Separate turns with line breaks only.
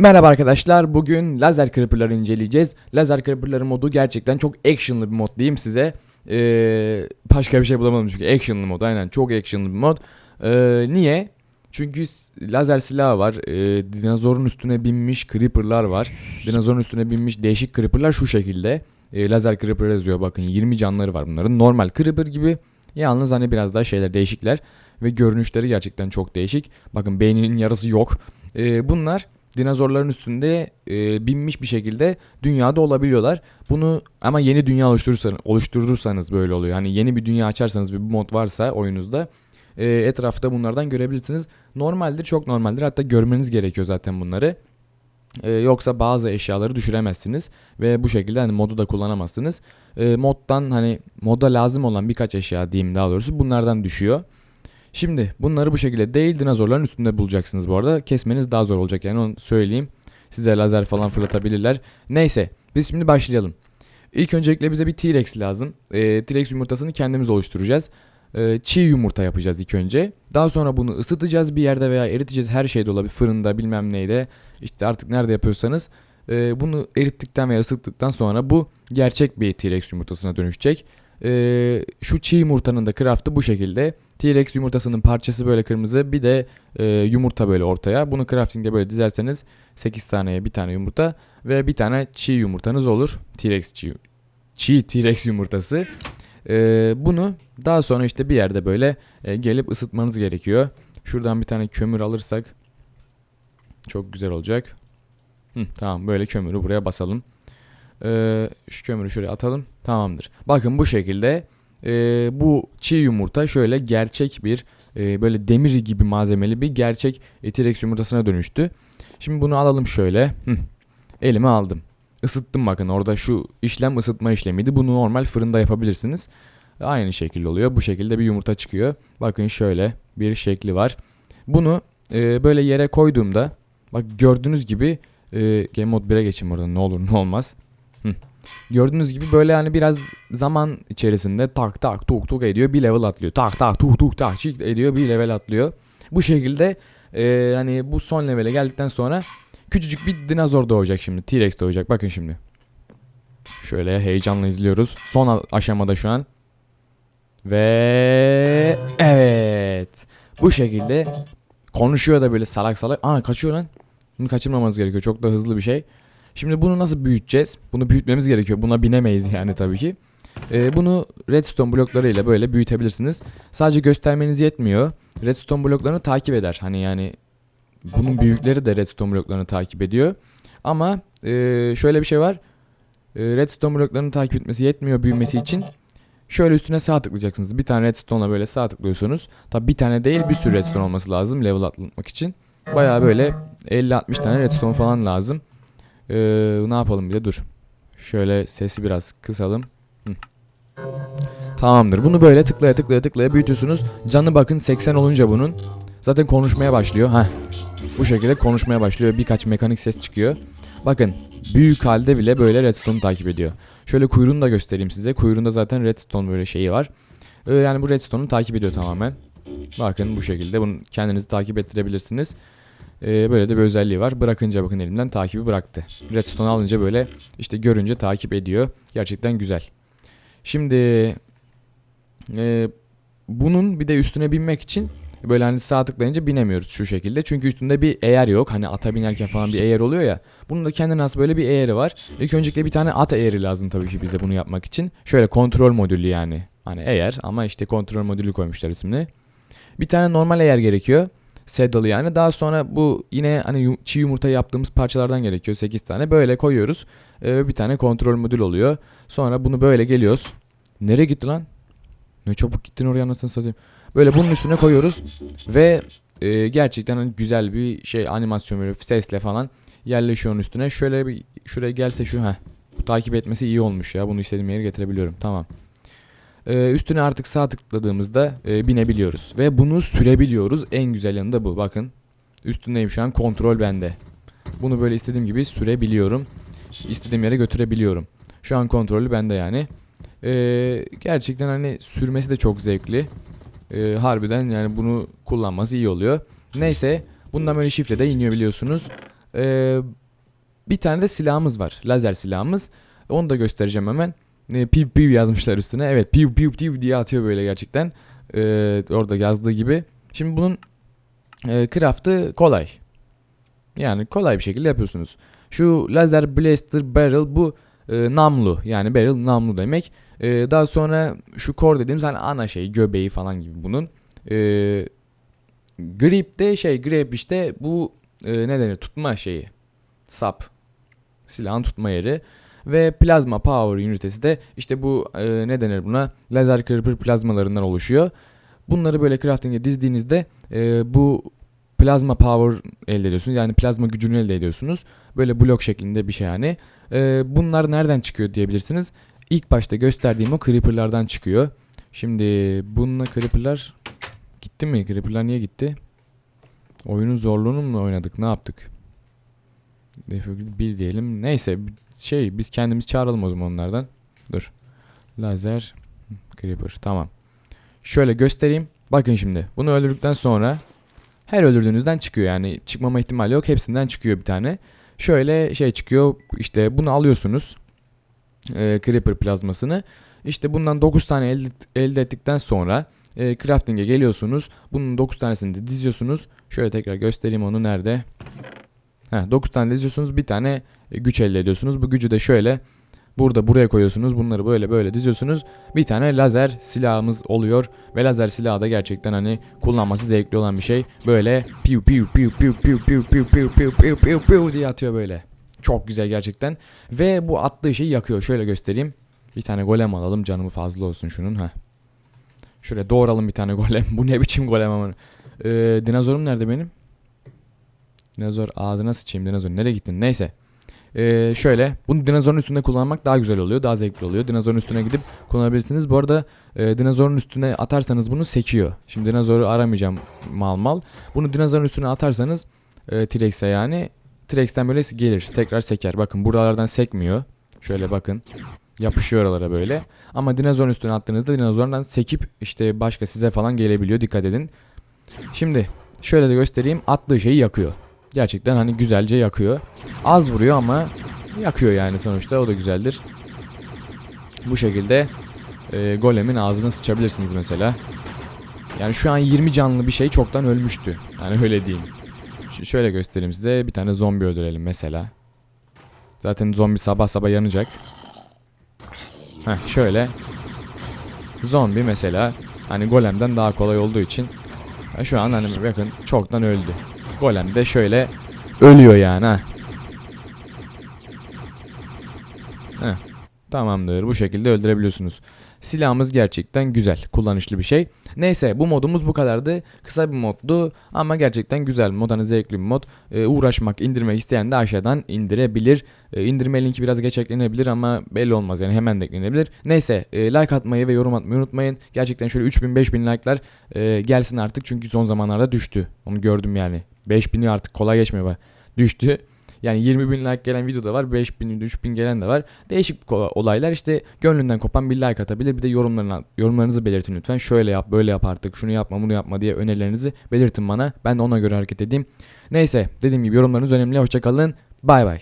Merhaba arkadaşlar. Bugün lazer creeper'ları inceleyeceğiz. Lazer creeper'ları modu gerçekten çok action'lı bir mod diyeyim size. Ee, başka bir şey bulamadım çünkü action'lı mod aynen çok action'lı bir mod. Ee, niye? Çünkü lazer silahı var. Ee, dinozorun üstüne binmiş creeper'lar var. Dinozorun üstüne binmiş değişik creeper'lar şu şekilde. Ee, lazer creeper yazıyor bakın 20 canları var bunların. Normal creeper gibi. Yalnız hani biraz daha şeyler değişikler. Ve görünüşleri gerçekten çok değişik. Bakın beyninin yarısı yok. Ee, bunlar dinozorların üstünde e, binmiş bir şekilde dünyada olabiliyorlar. Bunu ama yeni dünya oluşturursanız, oluşturursanız böyle oluyor. Hani yeni bir dünya açarsanız bir mod varsa oyunuzda e, etrafta bunlardan görebilirsiniz. Normaldir çok normaldir hatta görmeniz gerekiyor zaten bunları. E, yoksa bazı eşyaları düşüremezsiniz ve bu şekilde hani modu da kullanamazsınız. E, moddan hani moda lazım olan birkaç eşya diyeyim daha doğrusu bunlardan düşüyor. Şimdi bunları bu şekilde değil dinozorların üstünde bulacaksınız bu arada. Kesmeniz daha zor olacak yani onu söyleyeyim. Size lazer falan fırlatabilirler. Neyse biz şimdi başlayalım. İlk öncelikle bize bir T-Rex lazım. Ee, T-Rex yumurtasını kendimiz oluşturacağız. Ee, çiğ yumurta yapacağız ilk önce. Daha sonra bunu ısıtacağız bir yerde veya eriteceğiz. Her şeyde olabilir. Fırında bilmem neyde. İşte artık nerede yapıyorsanız. Ee, bunu erittikten veya ısıttıktan sonra bu gerçek bir T-Rex yumurtasına dönüşecek. Ee, şu çiğ yumurtanın da craftı bu şekilde. T-Rex yumurtasının parçası böyle kırmızı bir de e, yumurta böyle ortaya. Bunu crafting'de böyle dizerseniz 8 taneye bir tane yumurta ve bir tane çiğ yumurtanız olur. T-Rex çiğ, çiğ T-Rex yumurtası. E, bunu daha sonra işte bir yerde böyle e, gelip ısıtmanız gerekiyor. Şuradan bir tane kömür alırsak çok güzel olacak. Hı, tamam böyle kömürü buraya basalım. E, şu kömürü şuraya atalım. Tamamdır. Bakın bu şekilde e, bu çiğ yumurta şöyle gerçek bir e, böyle demir gibi malzemeli bir gerçek e, T-Rex yumurtasına dönüştü. Şimdi bunu alalım şöyle. Hı, elime aldım. Isıttım bakın orada şu işlem ısıtma işlemiydi. Bunu normal fırında yapabilirsiniz. Aynı şekilde oluyor. Bu şekilde bir yumurta çıkıyor. Bakın şöyle bir şekli var. Bunu e, böyle yere koyduğumda bak gördüğünüz gibi e, Game Mode 1'e geçeyim orada ne olur ne olmaz. Hı. Gördüğünüz gibi böyle hani biraz zaman içerisinde tak tak tuk tuk ediyor bir level atlıyor. Tak tak tuk tuk tak çik ediyor bir level atlıyor. Bu şekilde e, hani bu son levele geldikten sonra küçücük bir dinozor doğacak şimdi. T-Rex doğacak bakın şimdi. Şöyle heyecanla izliyoruz. Son aşamada şu an. Ve evet. Bu şekilde konuşuyor da böyle salak salak. Aa kaçıyor lan. Bunu kaçırmamamız gerekiyor. Çok da hızlı bir şey. Şimdi bunu nasıl büyüteceğiz? Bunu büyütmemiz gerekiyor. Buna binemeyiz yani tabii ki. Ee, bunu redstone bloklarıyla böyle büyütebilirsiniz. Sadece göstermeniz yetmiyor. Redstone bloklarını takip eder. Hani yani bunun büyükleri de redstone bloklarını takip ediyor. Ama e, şöyle bir şey var. E, redstone bloklarını takip etmesi yetmiyor büyümesi için. Şöyle üstüne sağ tıklayacaksınız. Bir tane redstone'la böyle sağ tıklıyorsunuz. Tabi bir tane değil bir sürü redstone olması lazım level atlatmak için. Baya böyle 50-60 tane redstone falan lazım. Ee, ne yapalım bir de dur. Şöyle sesi biraz kısalım. Hı. Tamamdır. Bunu böyle tıklaya tıklaya tıklaya büyütüyorsunuz. Canı bakın 80 olunca bunun. Zaten konuşmaya başlıyor. Heh. Bu şekilde konuşmaya başlıyor. Birkaç mekanik ses çıkıyor. Bakın büyük halde bile böyle redstone takip ediyor. Şöyle kuyruğunu da göstereyim size. Kuyruğunda zaten redstone böyle şeyi var. Ee, yani bu redstone'u takip ediyor tamamen. Bakın bu şekilde bunu kendinizi takip ettirebilirsiniz. Ee, böyle de bir özelliği var. Bırakınca bakın elimden takibi bıraktı. Redstone alınca böyle işte görünce takip ediyor. Gerçekten güzel. Şimdi e, bunun bir de üstüne binmek için böyle hani sağ tıklayınca binemiyoruz şu şekilde. Çünkü üstünde bir eğer yok. Hani ata binerken falan bir eğer oluyor ya. Bunun da kendine has böyle bir eğeri var. İlk öncelikle bir tane at eğeri lazım tabii ki bize bunu yapmak için. Şöyle kontrol modülü yani. Hani eğer ama işte kontrol modülü koymuşlar ismini. Bir tane normal eğer gerekiyor. Saddle yani. Daha sonra bu yine hani çiğ yumurta yaptığımız parçalardan gerekiyor 8 tane. Böyle koyuyoruz. Ee, Ve bir tane kontrol modül oluyor. Sonra bunu böyle geliyoruz. Nereye gitti lan? Ne çabuk gittin oraya anasını satayım. Böyle bunun üstüne koyuyoruz. Ve e, gerçekten hani güzel bir şey animasyon böyle sesle falan yerleşiyor onun üstüne. Şöyle bir şuraya gelse şu ha. Bu takip etmesi iyi olmuş ya. Bunu istediğim yere getirebiliyorum. Tamam. Ee, üstüne artık sağ tıkladığımızda e, binebiliyoruz. Ve bunu sürebiliyoruz. En güzel yanı da bu. Bakın. Üstündeyim şu an. Kontrol bende. Bunu böyle istediğim gibi sürebiliyorum. İstediğim yere götürebiliyorum. Şu an kontrolü bende yani. Ee, gerçekten hani sürmesi de çok zevkli. Ee, harbiden yani bunu kullanması iyi oluyor. Neyse. Bundan böyle şifre de iniyor biliyorsunuz. Ee, bir tane de silahımız var. Lazer silahımız. Onu da göstereceğim hemen. E, piv piv yazmışlar üstüne. Evet piv piv piv diye atıyor böyle gerçekten. Ee, orada yazdığı gibi. Şimdi bunun e, craft'ı kolay. Yani kolay bir şekilde yapıyorsunuz. Şu lazer blaster barrel bu e, namlu. Yani barrel namlu demek. E, daha sonra şu core dediğimiz hani ana şey göbeği falan gibi bunun. E, grip de şey grip işte bu e, ne denir tutma şeyi. Sap. Silahın tutma yeri. Ve plazma power ünitesi de işte bu e, ne denir buna lazer kırpır plazmalarından oluşuyor. Bunları böyle crafting'e dizdiğinizde e, bu plazma power elde ediyorsunuz. Yani plazma gücünü elde ediyorsunuz. Böyle blok şeklinde bir şey yani. E, bunlar nereden çıkıyor diyebilirsiniz. İlk başta gösterdiğim o creeper'lardan çıkıyor. Şimdi bununla creeper'lar gitti mi? Creeper'lar niye gitti? Oyunun zorluğunu mu oynadık? Ne yaptık? Difficulty 1 diyelim. Neyse şey biz kendimiz çağıralım o zaman onlardan. Dur. Lazer Creeper tamam. Şöyle göstereyim. Bakın şimdi. Bunu öldürdükten sonra her öldürdüğünüzden çıkıyor yani çıkmama ihtimali yok. Hepsinden çıkıyor bir tane. Şöyle şey çıkıyor. İşte bunu alıyorsunuz. Ee, Creeper plazmasını. İşte bundan 9 tane elde, elde ettikten sonra e, crafting'e geliyorsunuz. Bunun 9 tanesini de diziyorsunuz. Şöyle tekrar göstereyim onu nerede. Heh, 9 tane diziyorsunuz. Bir tane e, güç elde ediyorsunuz. Bu gücü de şöyle burada buraya koyuyorsunuz. Bunları böyle böyle diziyorsunuz. Bir tane lazer silahımız oluyor. Ve lazer silahı da gerçekten hani kullanması zevkli olan bir şey. Böyle piu piu piu piu piu piu piu piu piu piu piu piu diye atıyor böyle. Çok güzel gerçekten. Ve bu attığı şeyi yakıyor. Şöyle göstereyim. Bir tane golem alalım. Canımı fazla olsun şunun. Heh. Şöyle doğuralım bir tane golem. Bu ne biçim golem ama. Ee, dinozorum nerede benim? Dinozor ağzına sıçayım dinozor. Nereye gittin? Neyse. Ee, şöyle. Bunu dinozorun üstünde kullanmak daha güzel oluyor. Daha zevkli oluyor. Dinozorun üstüne gidip kullanabilirsiniz. Bu arada e, dinozorun üstüne atarsanız bunu sekiyor. Şimdi dinozoru aramayacağım mal mal. Bunu dinozorun üstüne atarsanız e, T-Rex'e yani T-Rex'ten böyle gelir. Tekrar seker. Bakın buralardan sekmiyor. Şöyle bakın. Yapışıyor oralara böyle. Ama dinozorun üstüne attığınızda dinozordan sekip işte başka size falan gelebiliyor. Dikkat edin. Şimdi şöyle de göstereyim. Attığı şeyi yakıyor. Gerçekten hani güzelce yakıyor. Az vuruyor ama yakıyor yani sonuçta o da güzeldir. Bu şekilde e, golemin ağzına sıçabilirsiniz mesela. Yani şu an 20 canlı bir şey çoktan ölmüştü. Yani öyle diyeyim. Ş- şöyle göstereyim size. Bir tane zombi öldürelim mesela. Zaten zombi sabah sabah yanacak. Heh şöyle. Zombi mesela hani golemden daha kolay olduğu için şu an hani bakın çoktan öldü. Golem de şöyle ölüyor yani ha. Heh, Tamamdır. Bu şekilde öldürebiliyorsunuz. Silahımız gerçekten güzel, kullanışlı bir şey. Neyse bu modumuz bu kadardı. Kısa bir moddu ama gerçekten güzel bir mod. Hani zevkli bir mod. Ee, uğraşmak, indirmek isteyen de aşağıdan indirebilir. Ee, indirme linki biraz geç eklenebilir ama belli olmaz yani hemen de eklenebilir. Neyse e, like atmayı ve yorum atmayı unutmayın. Gerçekten şöyle 3000-5000 like'lar e, gelsin artık çünkü son zamanlarda düştü. Onu gördüm yani. 5000'i artık kolay geçmiyor. Düştü. Yani 20 bin like gelen video da var. 5 bin, 3 bin gelen de var. Değişik olaylar işte gönlünden kopan bir like atabilir. Bir de yorumlarına, yorumlarınızı belirtin lütfen. Şöyle yap, böyle yap artık, şunu yapma, bunu yapma diye önerilerinizi belirtin bana. Ben de ona göre hareket edeyim. Neyse dediğim gibi yorumlarınız önemli. Hoşçakalın. Bay bay.